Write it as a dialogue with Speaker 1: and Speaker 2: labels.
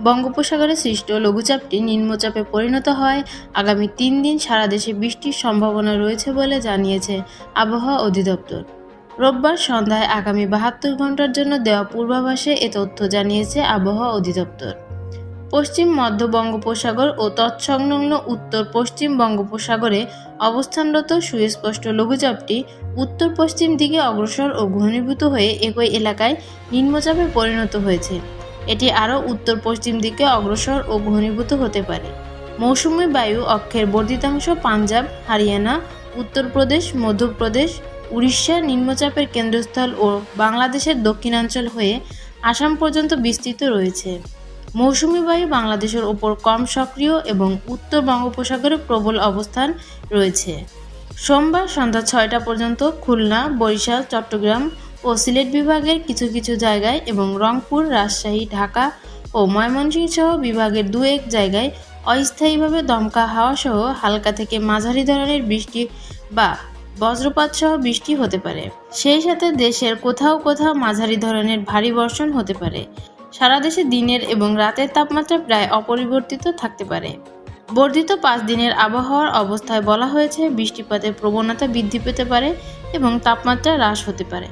Speaker 1: বঙ্গোপসাগরে সৃষ্ট লঘুচাপটি নিম্নচাপে পরিণত হয়। আগামী তিন দিন সারা দেশে বৃষ্টির সম্ভাবনা রয়েছে বলে জানিয়েছে আবহাওয়া অধিদপ্তর। রোববার সন্ধ্যায় আগামী বাহাত্তর ঘণ্টার জন্য দেওয়া পূর্বাভাসে এ তথ্য জানিয়েছে আবহাওয়া অধিদপ্তর। পশ্চিম মধ্য বঙ্গোপসাগর ও তৎসংলগ্ন উত্তর পশ্চিম বঙ্গোপসাগরে অবস্থানরত সুস্পষ্ট লঘুচাপটি উত্তর পশ্চিম দিকে অগ্রসর ও ঘনীভূত হয়ে একই এলাকায় নিম্নচাপে পরিণত হয়েছে। এটি আরও উত্তর পশ্চিম দিকে অগ্রসর ও ঘনীভূত হতে পারে। মৌসুমী বায়ু অক্ষের বর্ধিতাংশ পাঞ্জাব, হরিয়ানা, উত্তরপ্রদেশ, মধ্যপ্রদেশ, উড়িষ্যা নিম্নচাপের কেন্দ্রস্থল ও বাংলাদেশের দক্ষিণাঞ্চল হয়ে আসাম পর্যন্ত বিস্তৃত রয়েছে। মৌসুমী বায়ু বাংলাদেশের ওপর কম সক্রিয় এবং উত্তর বঙ্গোপসাগরে প্রবল অবস্থান রয়েছে। সোমবার সন্ধ্যা ছয়টা পর্যন্ত খুলনা, বরিশাল, চট্টগ্রাম ও সিলেট বিভাগের কিছু কিছু জায়গায় এবং রংপুর, রাজশাহী, ঢাকা ও ময়মনসিংহ সহ বিভাগের দু এক জায়গায় অস্থায়ীভাবে দমকা হাওয়া সহ হালকা থেকে মাঝারি ধরনের বৃষ্টি বা বজ্রপাত সহ বৃষ্টি হতে পারে। সেই সাথে দেশের কোথাও কোথাও মাঝারি ধরনের ভারী বর্ষণ হতে পারে। সারা দেশে দিনের এবং রাতের তাপমাত্রা প্রায় অপরিবর্তিত থাকতে পারে। বর্ধিত পাঁচ দিনের আবহাওয়ার অবস্থায় বলা হয়েছে, বৃষ্টিপাতের প্রবণতা বৃদ্ধি পেতে পারে এবং তাপমাত্রা হ্রাস হতে পারে।